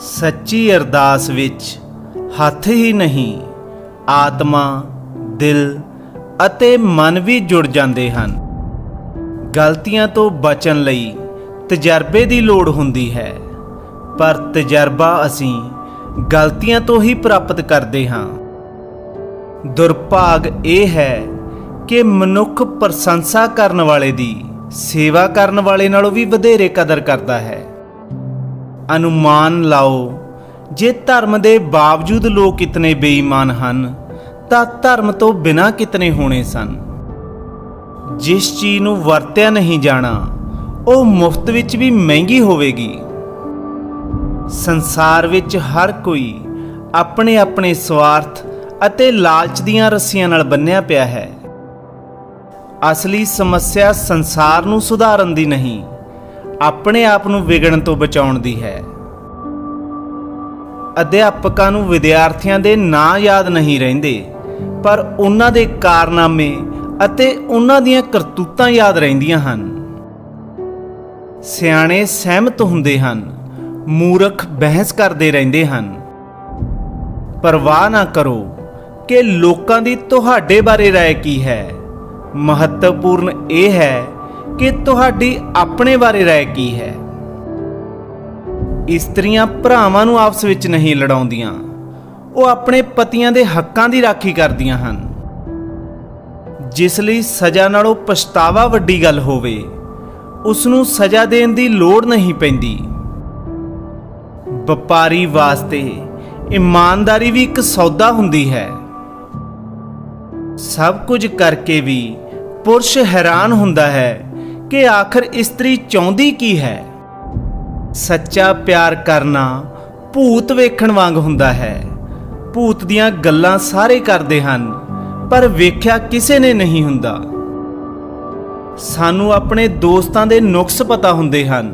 ਸੱਚੀ ਅਰਦਾਸ ਵਿੱਚ ਹੱਥ ਹੀ ਨਹੀਂ, ਆਤਮਾ, ਦਿਲ ਅਤੇ ਮਨ ਵੀ ਜੁੜ ਜਾਂਦੇ ਹਨ। ਗਲਤੀਆਂ ਤੋਂ ਬਚਣ ਲਈ ਤਜਰਬੇ ਦੀ ਲੋੜ ਹੁੰਦੀ ਹੈ, ਪਰ ਤਜਰਬਾ ਅਸੀਂ ਗਲਤੀਆਂ ਤੋਂ ਹੀ ਪ੍ਰਾਪਤ ਕਰਦੇ ਹਾਂ। ਦੁਰਭਾਗ ਇਹ ਹੈ ਕਿ ਮਨੁੱਖ ਪ੍ਰਸ਼ੰਸਾ ਕਰਨ ਵਾਲੇ ਦੀ, ਸੇਵਾ ਕਰਨ ਵਾਲੇ ਨਾਲੋਂ ਵੀ ਵਧੇਰੇ ਕਦਰ ਕਰਦਾ ਹੈ। ਅਨੁਮਾਨ ਲਾਓ, ਜੇ ਧਰਮ ਦੇ ਬਾਵਜੂਦ ਲੋਕ ਕਿਤਨੇ ਬੇਈਮਾਨ ਹਨ, ਤਾਂ ਧਰਮ ਤੋਂ ਬਿਨਾਂ ਕਿਤਨੇ ਹੋਣੇ ਸਨ? ਜਿਸ ਚੀਜ਼ ਨੂੰ ਵਰਤਿਆ ਨਹੀਂ ਜਾਣਾ, ਉਹ ਮੁਫਤ ਵਿੱਚ ਵੀ ਮਹਿੰਗੀ ਹੋਵੇਗੀ। ਸੰਸਾਰ ਵਿੱਚ ਹਰ ਕੋਈ ਆਪਣੇ ਆਪਣੇ ਸਵਾਰਥ ਅਤੇ ਲਾਲਚ ਦੀਆਂ ਰੱਸੀਆਂ ਨਾਲ ਬੰਨਿਆ ਪਿਆ ਹੈ। ਅਸਲੀ ਸਮੱਸਿਆ ਸੰਸਾਰ ਨੂੰ ਸੁਧਾਰਨ ਦੀ ਨਹੀਂ। ਆਪਣੇ ਆਪ ਨੂੰ ਵਿਗੜਨ ਤੋਂ ਬਚਾਉਣ ਦੀ ਹੈ ਅਧਿਆਪਕਾਂ ਨੂੰ ਵਿਦਿਆਰਥੀਆਂ ਦੇ ਨਾਂ ਯਾਦ ਨਹੀਂ ਰਹਿੰਦੇ ਪਰ ਉਹਨਾਂ ਦੇ ਕਾਰਨਾਮੇ ਅਤੇ ਉਹਨਾਂ ਦੀਆਂ ਕਰਤੂਤਾਂ ਯਾਦ ਰਹਿੰਦੀਆਂ ਹਨ ਸਿਆਣੇ ਸਹਿਮਤ ਹੁੰਦੇ ਹਨ ਮੂਰਖ ਬਹਿਸ ਕਰਦੇ ਰਹਿੰਦੇ ਹਨ ਪਰਵਾਹ ਨਾ ਕਰੋ ਕਿ ਲੋਕਾਂ ਦੀ ਤੁਹਾਡੇ ਬਾਰੇ رائے ਕੀ ਹੈ ਮਹੱਤਵਪੂਰਨ ਇਹ ਹੈ ਕਿ ਤੁਹਾਡੀ ਆਪਣੇ ਬਾਰੇ ਰਾਏ ਕੀ ਹੈ? ਇਸਤਰੀਆਂ ਭਰਾਵਾਂ ਨੂੰ ਆਪਸ ਵਿੱਚ ਨਹੀਂ ਲੜਾਉਂਦੀਆਂ। ਉਹ ਆਪਣੇ ਪਤੀਆਂ ਦੇ ਹੱਕਾਂ ਦੀ ਰਾਖੀ ਕਰਦੀਆਂ ਹਨ। ਜਿਸ ਲਈ ਸਜ਼ਾ ਨਾਲੋਂ ਪਛਤਾਵਾ ਵੱਡੀ ਗੱਲ ਹੋਵੇ ਉਸ ਨੂੰ ਸਜ਼ਾ ਦੇਣ ਦੀ ਲੋੜ ਨਹੀਂ ਪੈਂਦੀ। ਵਪਾਰੀ ਵਾਸਤੇ ਇਮਾਨਦਾਰੀ ਵੀ ਇੱਕ ਸੌਦਾ ਹੁੰਦੀ ਹੈ। ਸਭ ਕੁਝ ਕਰਕੇ ਵੀ ਪੁਰਸ਼ ਹੈਰਾਨ ਹੁੰਦਾ ਹੈ ਕਿ ਆਖਰ ਇਸਤਰੀ ਚਾਹੁੰਦੀ ਕੀ ਹੈ ਸੱਚਾ ਪਿਆਰ ਕਰਨਾ ਭੂਤ ਵੇਖਣ ਵਾਂਗ ਹੁੰਦਾ ਹੈ ਭੂਤ ਦੀਆਂ ਗੱਲਾਂ ਸਾਰੇ ਕਰਦੇ ਹਨ ਪਰ ਵੇਖਿਆ ਕਿਸੇ ਨੇ ਨਹੀਂ ਹੁੰਦਾ ਸਾਨੂੰ ਆਪਣੇ ਦੋਸਤਾਂ ਦੇ ਨੁਕਸ ਪਤਾ ਹੁੰਦੇ ਹਨ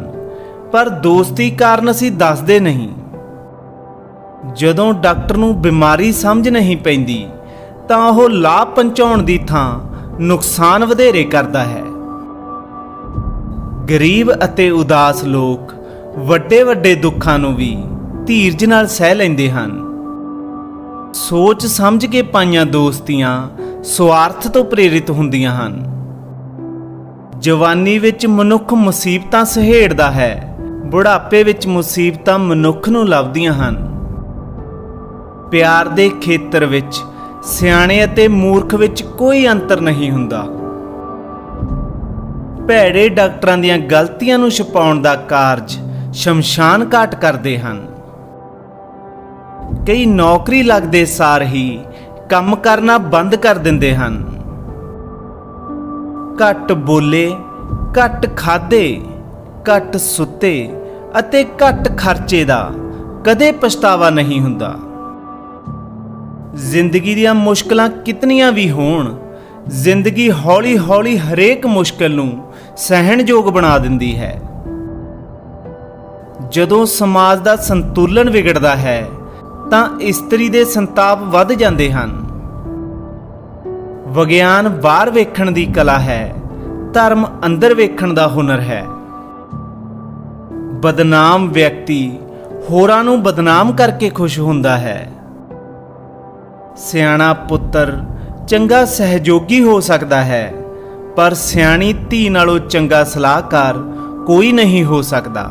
ਪਰ ਦੋਸਤੀ ਕਾਰਨ ਅਸੀਂ ਦੱਸਦੇ ਨਹੀਂ ਜਦੋਂ ਡਾਕਟਰ ਨੂੰ ਬਿਮਾਰੀ ਸਮਝ ਨਹੀਂ ਪੈਂਦੀ ਤਾਂ ਉਹ ਲਾਭ ਪਹੁੰਚਾਉਣ ਦੀ ਥਾਂ ਨੁਕਸਾਨ ਵਧੇਰੇ ਕਰਦਾ ਹੈ ਗਰੀਬ ਅਤੇ ਉਦਾਸ ਲੋਕ ਵੱਡੇ ਵੱਡੇ ਦੁੱਖਾਂ ਨੂੰ ਵੀ ਧੀਰਜ ਨਾਲ ਸਹਿ ਲੈਂਦੇ ਹਨ। ਸੋਚ ਸਮਝ ਕੇ ਪਾਈਆਂ ਦੋਸਤੀਆਂ ਸਵਾਰਥ ਤੋਂ ਪ੍ਰੇਰਿਤ ਹੁੰਦੀਆਂ ਹਨ। ਜਵਾਨੀ ਵਿੱਚ ਮਨੁੱਖ ਮੁਸੀਬਤਾਂ ਸਹੇੜਦਾ ਹੈ, ਬੁਢਾਪੇ ਵਿੱਚ ਮੁਸੀਬਤਾਂ ਮਨੁੱਖ ਨੂੰ ਲੱਭਦੀਆਂ ਹਨ। ਪਿਆਰ ਦੇ ਖੇਤਰ ਵਿੱਚ ਸਿਆਣੇ ਅਤੇ ਮੂਰਖ ਵਿੱਚ ਕੋਈ ਅੰਤਰ ਨਹੀਂ ਹੁੰਦਾ। ਭੈੜੇ ਡਾਕਟਰਾਂ ਦੀਆਂ ਗਲਤੀਆਂ ਨੂੰ ਛੁਪਾਉਣ ਦਾ ਕਾਰਜ ਸ਼ਮਸ਼ਾਨ ਘਾਟ ਕਰਦੇ ਹਨ। ਕਈ ਨੌਕਰੀ ਲੱਗਦੇ ਸਾਰ ਹੀ ਕੰਮ ਕਰਨਾ ਬੰਦ ਕਰ ਦਿੰਦੇ ਹਨ। ਘੱਟ ਬੋਲੇ, ਘੱਟ ਖਾਦੇ ਘੱਟ ਸੁੱਤੇ ਅਤੇ ਘੱਟ ਖਰਚੇ ਦਾ ਕਦੇ ਪਛਤਾਵਾ ਨਹੀਂ ਹੁੰਦਾ। ਜ਼ਿੰਦਗੀ ਦੀਆਂ ਮੁਸ਼ਕਲਾਂ ਕਿਤਨੀਆਂ ਵੀ ਹੋਣ, ਜ਼ਿੰਦਗੀ ਹੌਲੀ-ਹੌਲੀ ਹਰੇਕ ਮੁਸ਼ਕਲ ਨੂੰ ਸਹਿਣਯੋਗ ਬਣਾ ਦਿੰਦੀ ਹੈ। ਜਦੋਂ ਸਮਾਜ ਦਾ ਸੰਤੁਲਨ ਵਿਗੜਦਾ ਹੈ, ਤਾਂ ਇਸਤਰੀ ਦੇ ਸੰਤਾਪ ਵੱਧ ਜਾਂਦੇ ਹਨ। ਵਿਗਿਆਨ ਬਾਹਰ ਵੇਖਣ ਦੀ ਕਲਾ ਹੈ, ਧਰਮ ਅੰਦਰ ਵੇਖਣ ਦਾ ਹੁਨਰ ਹੈ। ਬਦਨਾਮ ਵਿਅਕਤੀ ਹੋਰਾਂ ਨੂੰ ਬਦਨਾਮ ਕਰਕੇ ਖੁਸ਼ ਹੁੰਦਾ ਹੈ। ਸਿਆਣਾ ਪੁੱਤਰ ਚੰਗਾ ਸਹਿਯੋਗੀ ਹੋ ਸਕਦਾ ਹੈ। ਪਰ ਸਿਆਣੀ ਧੀ ਨਾਲੋਂ ਚੰਗਾ ਸਲਾਹਕਾਰ ਕੋਈ ਨਹੀਂ ਹੋ ਸਕਦਾ।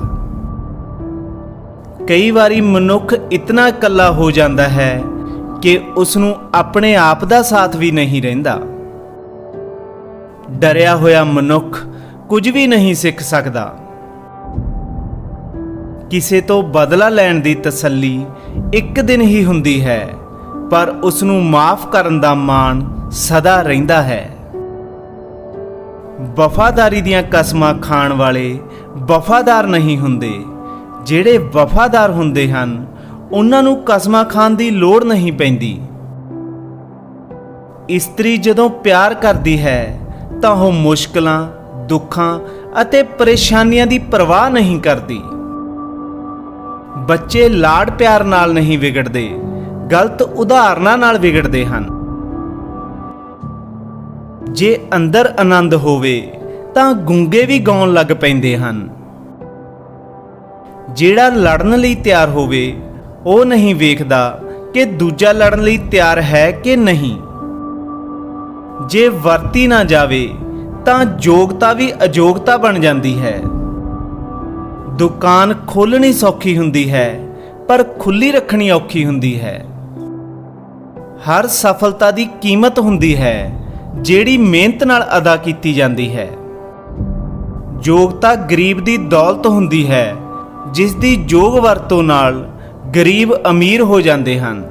ਕਈ ਵਾਰੀ ਮਨੁੱਖ ਇਤਨਾ ਇਕੱਲਾ ਹੋ ਜਾਂਦਾ ਹੈ ਕਿ ਉਸ ਨੂੰ ਆਪਣੇ ਆਪ ਦਾ ਸਾਥ ਵੀ ਨਹੀਂ ਰਹਿੰਦਾ। ਡਰਿਆ ਹੋਇਆ ਮਨੁੱਖ ਕੁਝ ਵੀ ਨਹੀਂ ਸਿੱਖ ਸਕਦਾ। ਕਿਸੇ ਤੋਂ ਬਦਲਾ ਲੈਣ ਦੀ ਤਸੱਲੀ ਇੱਕ ਦਿਨ ਹੀ ਹੁੰਦੀ ਹੈ, ਪਰ ਉਸ ਨੂੰ ਮਾਫ ਕਰਨ ਦਾ ਮਾਣ ਸਦਾ ਰਹਿੰਦਾ ਹੈ। ਵਫਾਦਾਰੀ ਦੀਆਂ ਕਸਮਾਂ ਖਾਣ ਵਾਲੇ ਵਫਾਦਾਰ ਨਹੀਂ ਹੁੰਦੇ। ਜਿਹੜੇ ਵਫਾਦਾਰ ਹੁੰਦੇ ਹਨ, ਉਹਨਾਂ ਨੂੰ ਕਸਮਾਂ ਖਾਣ ਦੀ ਲੋੜ ਨਹੀਂ ਪੈਂਦੀ। ਇਸਤਰੀ ਜਦੋਂ ਪਿਆਰ ਕਰਦੀ ਹੈ, ਤਾਂ ਉਹ ਮੁਸ਼ਕਲਾਂ, ਦੁੱਖਾਂ ਅਤੇ ਪਰੇਸ਼ਾਨੀਆਂ ਦੀ ਪਰਵਾਹ ਨਹੀਂ ਕਰਦੀ। ਬੱਚੇ ਲਾੜ ਪਿਆਰ ਨਾਲ ਨਹੀਂ ਵਿਗੜਦੇ, ਗਲਤ ਉਦਾਹਰਨਾਂ ਨਾਲ ਵਿਗੜਦੇ ਹਨ। ਜੇ ਅੰਦਰ ਆਨੰਦ ਹੋਵੇ, ਤਾਂ ਗੁੰਗੇ ਵੀ ਗਾਉਣ ਲੱਗ ਪੈਂਦੇ ਹਨ। ਜਿਹੜਾ ਲੜਨ ਲਈ ਤਿਆਰ ਹੋਵੇ, ਉਹ ਨਹੀਂ ਵੇਖਦਾ ਕਿ ਦੂਜਾ ਲੜਨ ਲਈ ਤਿਆਰ ਹੈ ਕਿ ਨਹੀਂ। ਜੇ ਵਰਤੀ ਨਾ ਜਾਵੇ, ਤਾਂ ਯੋਗਤਾ ਵੀ ਅਯੋਗਤਾ ਬਣ ਜਾਂਦੀ ਹੈ। ਦੁਕਾਨ ਖੋਲਣੀ ਸੌਖੀ ਹੁੰਦੀ ਹੈ, ਪਰ ਖੁੱਲੀ ਰੱਖਣੀ ਔਖੀ ਹੁੰਦੀ ਹੈ। ਹਰ ਸਫਲਤਾ ਦੀ ਕੀਮਤ ਹੁੰਦੀ ਹੈ। ਜਿਹੜੀ ਮਿਹਨਤ ਨਾਲ ਅਦਾ ਕੀਤੀ ਜਾਂਦੀ ਹੈ। ਯੋਗਤਾ ਗਰੀਬ ਦੀ ਦੌਲਤ ਹੁੰਦੀ ਹੈ, ਜਿਸ ਦੀ ਯੋਗ ਵਰਤੋਂ ਨਾਲ ਗਰੀਬ ਅਮੀਰ ਹੋ ਜਾਂਦੇ ਹਨ।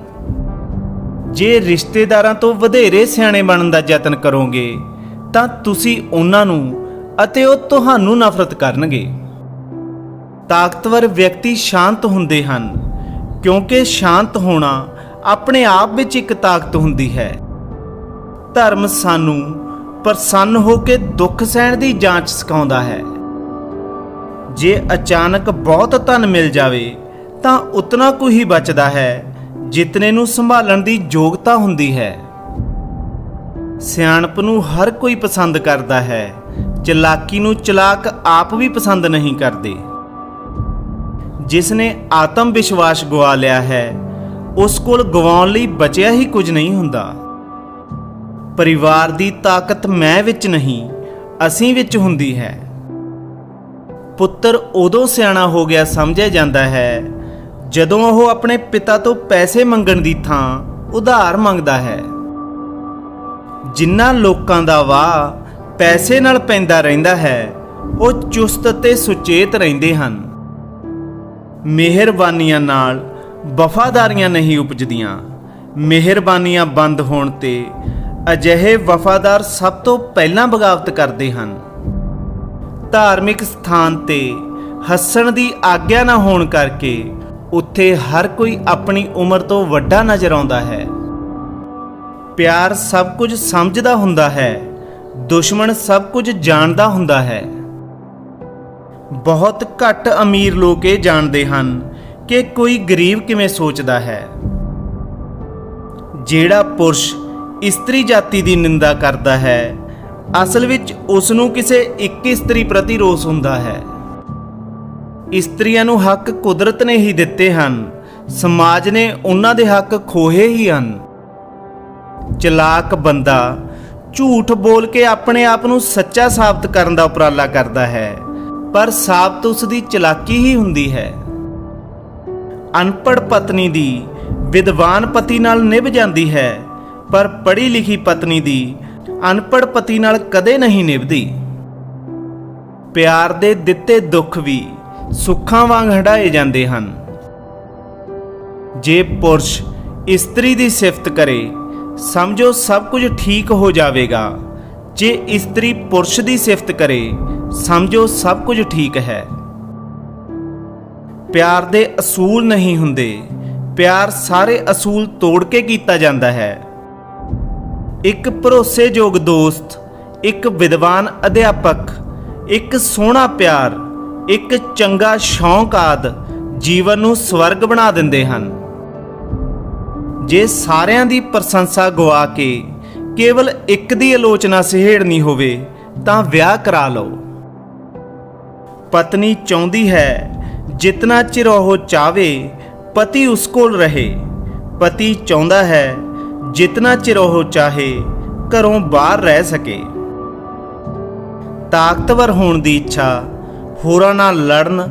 ਜੇ ਰਿਸ਼ਤੇਦਾਰਾਂ ਤੋਂ ਵਧੇਰੇ ਸਿਆਣੇ ਬਣਨ ਦਾ ਯਤਨ ਕਰੋਗੇ, ਤਾਂ ਤੁਸੀਂ ਉਹਨਾਂ ਨੂੰ ਅਤੇ ਉਹ ਤੁਹਾਨੂੰ ਨਫ਼ਰਤ ਕਰਨਗੇ। ਤਾਕਤਵਰ ਵਿਅਕਤੀ ਸ਼ਾਂਤ ਹੁੰਦੇ ਹਨ, ਕਿਉਂਕਿ ਸ਼ਾਂਤ ਹੋਣਾ ਆਪਣੇ ਆਪ ਵਿੱਚ ਇੱਕ ਤਾਕਤ ਹੁੰਦੀ ਹੈ। ਧਰਮ ਸਾਨੂੰ ਪ੍ਰਸੰਨ ਹੋ ਕੇ ਦੁੱਖ ਸਹਿਣ ਦੀ ਜਾਂਚ ਸਿਖਾਉਂਦਾ ਹੈ। ਜੇ ਅਚਾਨਕ ਬਹੁਤ ਧਨ ਮਿਲ ਜਾਵੇ, ਤਾਂ ਉਤਨਾ ਕੁ ਹੀ ਬਚਦਾ ਹੈ, ਜਿਤਨੇ ਨੂੰ ਸੰਭਾਲਣ ਦੀ ਯੋਗਤਾ ਹੁੰਦੀ ਹੈ। ਸਿਆਣਪ ਨੂੰ ਹਰ ਕੋਈ ਪਸੰਦ ਕਰਦਾ ਹੈ, ਚਲਾਕੀ ਨੂੰ ਚਲਾਕ ਆਪ ਵੀ ਪਸੰਦ ਨਹੀਂ ਕਰਦੇ। ਜਿਸ ਨੇ ਆਤਮ ਵਿਸ਼ਵਾਸ ਗਵਾ ਲਿਆ ਹੈ, ਉਸ ਕੋਲ ਗਵਾਉਣ ਲਈ ਬਚਿਆ ਹੀ ਕੁਝ ਨਹੀਂ ਹੁੰਦਾ। ਪਰਿਵਾਰ ਦੀ ਤਾਕਤ ਮੈਂ ਵਿੱਚ ਨਹੀਂ, ਅਸੀਂ ਵਿੱਚ ਹੁੰਦੀ ਹੈ। ਪੁੱਤਰ ਉਦੋਂ ਸਿਆਣਾ ਹੋ ਗਿਆ ਸਮਝਿਆ ਜਾਂਦਾ ਹੈ, ਜਦੋਂ ਉਹ ਆਪਣੇ ਪਿਤਾ ਤੋਂ ਪੈਸੇ ਮੰਗਣ ਦੀ ਥਾਂ ਉਧਾਰ ਮੰਗਦਾ ਹੈ। ਜਿਨ੍ਹਾਂ ਲੋਕਾਂ ਦਾ ਵਾਹ ਪੈਸੇ ਨਾਲ ਪੈਂਦਾ ਰਹਿੰਦਾ ਹੈ, ਉਹ ਚੁਸਤ ਤੇ ਸੁਚੇਤ ਰਹਿੰਦੇ ਹਨ। ਮਿਹਰਬਾਨੀਆਂ ਨਾਲ ਵਫਾਦਾਰੀਆਂ ਨਹੀਂ ਉਪਜਦੀਆਂ। ਮਿਹਰਬਾਨੀਆਂ ਬੰਦ ਹੋਣ ਤੇ ਅਜਿਹੇ ਵਫਾਦਾਰ ਸਭ ਤੋਂ ਪਹਿਲਾਂ ਬਗਾਵਤ ਕਰਦੇ ਹਨ। ਧਾਰਮਿਕ ਸਥਾਨ ਤੇ ਹੱਸਣ ਦੀ ਆਗਿਆ ਨਾ ਹੋਣ ਕਰਕੇ ਉੱਥੇ ਹਰ ਕੋਈ ਆਪਣੀ ਉਮਰ ਤੋਂ ਵੱਡਾ ਨਜ਼ਰ ਆਉਂਦਾ ਹੈ। ਪਿਆਰ ਸਭ ਕੁਝ ਸਮਝਦਾ ਹੁੰਦਾ ਹੈ, ਦੁਸ਼ਮਣ ਸਭ ਕੁਝ ਜਾਣਦਾ ਹੁੰਦਾ ਹੈ। ਬਹੁਤ ਘੱਟ ਅਮੀਰ ਲੋਕ ਇਹ ਜਾਣਦੇ ਹਨ ਕਿ ਕੋਈ ਗਰੀਬ ਕਿਵੇਂ ਸੋਚਦਾ ਹੈ। ਜਿਹੜਾ ਪੁਰਸ਼ ਇਸਤਰੀ ਜਾਤੀ ਦੀ ਨਿੰਦਾ ਕਰਦਾ ਹੈ। ਅਸਲ ਵਿੱਚ ਉਸ ਨੂੰ ਕਿਸੇ ਇੱਕ ਇਸਤਰੀ ਪ੍ਰਤੀ ਰੋਸ ਹੁੰਦਾ ਹੈ। ਇਸਤਰੀਆਂ ਨੂੰ ਹੱਕ ਕੁਦਰਤ ਨੇ ਹੀ ਦਿੱਤੇ ਹਨ। ਸਮਾਜ ਨੇ ਉਹਨਾਂ ਦੇ ਹੱਕ ਖੋਹੇ ਹੀ ਹਨ। ਚਲਾਕ ਬੰਦਾ ਝੂਠ ਬੋਲ ਕੇ ਆਪਣੇ ਆਪ ਨੂੰ ਸੱਚਾ ਸਾਬਤ ਕਰਨ ਦਾ ਉਪਰਾਲਾ ਕਰਦਾ ਹੈ। ਪਰ ਸਾਬਤ ਉਸ ਦੀ ਚਲਾਕੀ ਹੀ ਹੁੰਦੀ ਹੈ। ਅਨਪੜ ਪਤਨੀ ਦੀ ਵਿਦਵਾਨ ਪਤੀ ਨਾਲ ਨਿਭ ਜਾਂਦੀ ਹੈ। ਪਰ ਪੜ੍ਹੀ ਲਿਖੀ ਪਤਨੀ ਦੀ ਅਨਪੜ੍ਹ ਪਤੀ ਨਾਲ ਕਦੇ ਨਹੀਂ ਨਿਭਦੀ। ਪਿਆਰ ਦੇ ਦਿੱਤੇ ਦੁੱਖ ਵੀ ਸੁੱਖਾਂ ਵਾਂਗ ਹਟਾਏ ਜਾਂਦੇ ਹਨ। ਜੇ ਪੁਰਸ਼ ਇਸਤਰੀ ਦੀ ਸਿਫਤ ਕਰੇ, ਸਮਝੋ ਸਭ ਕੁਝ ਠੀਕ ਹੋ ਜਾਵੇਗਾ। ਜੇ ਇਸਤਰੀ ਪੁਰਸ਼ ਦੀ ਸਿਫਤ ਕਰੇ, ਸਮਝੋ ਸਭ ਕੁਝ ਠੀਕ ਹੈ। ਪਿਆਰ ਦੇ ਅਸੂਲ ਨਹੀਂ ਹੁੰਦੇ। ਪਿਆਰ ਸਾਰੇ ਅਸੂਲ ਤੋੜ ਕੇ ਕੀਤਾ ਜਾਂਦਾ ਹੈ। ਇੱਕ ਭਰੋਸੇਯੋਗ ਦੋਸਤ, ਇੱਕ ਵਿਦਵਾਨ ਅਧਿਆਪਕ, ਇੱਕ ਸੋਹਣਾ ਪਿਆਰ, ਇੱਕ ਚੰਗਾ ਸ਼ੌਂਕ ਆਦ ਜੀਵਨ ਨੂੰ ਸਵਰਗ ਬਣਾ ਦਿੰਦੇ ਹਨ। ਜੇ ਸਾਰਿਆਂ ਦੀ ਪ੍ਰਸ਼ੰਸਾ ਗਵਾ ਕੇ ਕੇਵਲ ਇੱਕ ਦੀ ਆਲੋਚਨਾ ਸਹਿੜਨੀ ਹੋਵੇ, ਤਾਂ ਵਿਆਹ ਕਰਾ ਲਓ। ਪਤਨੀ ਚਾਹੁੰਦੀ ਹੈ, ਜਿਤਨਾ ਚਿਰ ਉਹ ਚਾਵੇ ਪਤੀ ਉਸ ਕੋਲ ਰਹੇ। ਪਤੀ ਚਾਹੁੰਦਾ ਹੈ ਜਿਤਨਾ ਚਿਰ ਉਹ ਚਾਹੇ, ਘਰੋਂ ਬਾਹਰ ਰਹਿ ਸਕੇ। ਤਾਕਤਵਰ ਹੋਣ ਦੀ ਇੱਛਾ ਹੋਰਾਂ ਨਾਲ ਲੜਨ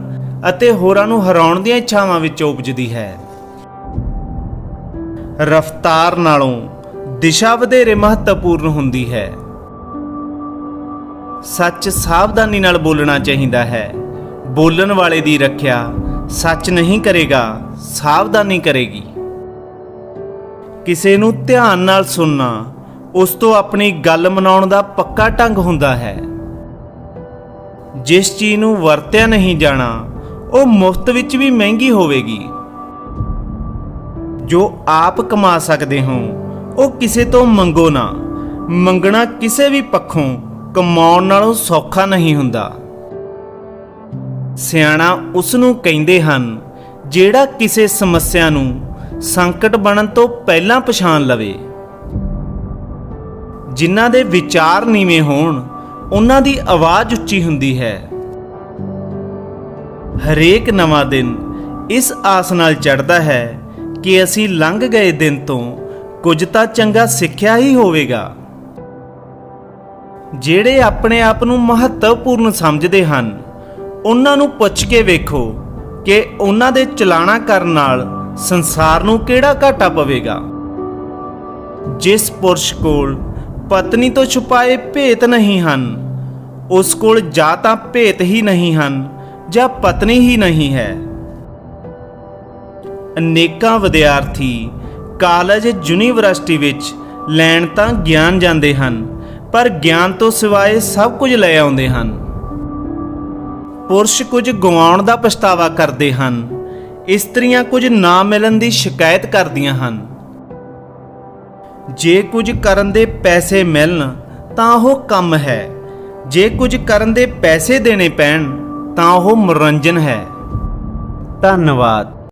ਅਤੇ ਹੋਰਾਂ ਨੂੰ ਹਰਾਉਣ ਦੀਆਂ ਇੱਛਾਵਾਂ ਵਿੱਚ ਉਪਜਦੀ ਹੈ। ਰਫਤਾਰ ਨਾਲੋਂ ਦਿਸ਼ਾ ਵਧੇਰੇ ਮਹੱਤਵਪੂਰਨ ਹੁੰਦੀ ਹੈ। ਸੱਚ ਸਾਵਧਾਨੀ ਨਾਲ ਬੋਲਣਾ ਚਾਹੀਦਾ ਹੈ। ਬੋਲਣ ਵਾਲੇ ਦੀ ਰੱਖਿਆ ਸੱਚ ਨਹੀਂ ਕਰੇਗਾ, ਸਾਵਧਾਨੀ ਕਰੇਗੀ। ਕਿਸੇ ਨੂੰ ਧਿਆਨ ਨਾਲ ਸੁਣਨਾ, ਉਸ ਤੋਂ ਆਪਣੀ ਗੱਲ ਮਨਾਉਣ ਦਾ ਪੱਕਾ ਢੰਗ ਹੁੰਦਾ ਹੈ। ਜਿਸ ਚੀਜ਼ ਨੂੰ ਵਰਤਿਆ ਨਹੀਂ ਜਾਣਾ, ਉਹ ਮੁਫਤ ਵਿੱਚ ਵੀ ਮਹਿੰਗੀ ਹੋਵੇਗੀ। ਜੋ ਆਪ ਕਮਾ ਸਕਦੇ ਹੋ, ਉਹ ਕਿਸੇ ਤੋਂ ਮੰਗੋ ਨਾ। ਮੰਗਣਾ ਕਿਸੇ ਵੀ ਪੱਖੋਂ ਕਮਾਉਣ ਨਾਲੋਂ ਸੌਖਾ ਨਹੀਂ ਹੁੰਦਾ। ਸਿਆਣਾ ਉਸ ਨੂੰ ਕਹਿੰਦੇ ਹਨ, ਜਿਹੜਾ ਕਿਸੇ ਸਮੱਸਿਆ ਨੂੰ ਸੰਕਟ ਬਣਨ ਤੋਂ ਪਹਿਲਾਂ ਪਛਾਣ ਲਵੇ। ਜਿਨ੍ਹਾਂ ਦੇ ਵਿਚਾਰ ਨੀਵੇਂ ਹੋਣ, ਉਹਨਾਂ ਦੀ ਆਵਾਜ਼ ਉੱਚੀ ਹੁੰਦੀ ਹੈ। ਹਰੇਕ ਨਵਾਂ ਦਿਨ ਇਸ ਆਸ ਨਾਲ ਚੜ੍ਹਦਾ ਹੈ ਕਿ ਅਸੀਂ ਲੰਘ ਗਏ ਦਿਨ ਤੋਂ ਕੁਝ ਤਾਂ ਚੰਗਾ ਸਿੱਖਿਆ ਹੀ ਹੋਵੇਗਾ। ਜਿਹੜੇ ਆਪਣੇ ਆਪ ਨੂੰ ਮਹੱਤਵਪੂਰਨ ਸਮਝਦੇ ਹਨ, ਉਹਨਾਂ ਨੂੰ ਪੁੱਛ ਕੇ ਵੇਖੋ ਕਿ ਉਹਨਾਂ ਦੇ ਚਲਾਣਾ ਕਰਨ ਨਾਲ ਸੰਸਾਰ ਨੂੰ ਕਿਹੜਾ ਘਾਟਾ ਪਵੇਗਾ? ਜਿਸ ਪੁਰਸ਼ ਕੋਲ ਪਤਨੀ ਤੋਂ ਛੁਪਾਏ ਭੇਤ ਨਹੀਂ ਹਨ, ਉਸ ਕੋਲ ਜਾਂ ਤਾਂ ਭੇਤ ਹੀ ਨਹੀਂ ਹਨ, ਜਾਂ ਪਤਨੀ ਹੀ ਨਹੀਂ ਹੈ। ਅਨੇਕਾਂ ਵਿਦਿਆਰਥੀ ਕਾਲਜ ਯੂਨੀਵਰਸਿਟੀ ਵਿੱਚ ਲੈਣ ਤਾਂ ਗਿਆਨ ਜਾਂਦੇ ਹਨ, ਪਰ ਗਿਆਨ ਤੋਂ ਸਿਵਾਏ ਸਭ ਕੁਝ ਲੈ ਆਉਂਦੇ ਹਨ। ਪੁਰਸ਼ ਕੁਝ ਗਵਾਉਣ ਦਾ ਪਛਤਾਵਾ ਕਰਦੇ ਹਨ ਇਸਤਰੀਆਂ ਕੁਝ ਨਾ ਮਿਲਣ ਦੀ ਸ਼ਿਕਾਇਤ ਕਰਦੀਆਂ ਹਨ। ਜੇ ਕੁਝ ਕਰਨ ਦੇ ਪੈਸੇ ਮਿਲਣ, ਤਾਂ ਉਹ ਕੰਮ ਹੈ। ਜੇ ਕੁਝ ਕਰਨ ਦੇ ਪੈਸੇ ਦੇਣੇ ਪੈਣ, ਤਾਂ ਉਹ ਮਨੋਰੰਜਨ ਹੈ। ਧੰਨਵਾਦ।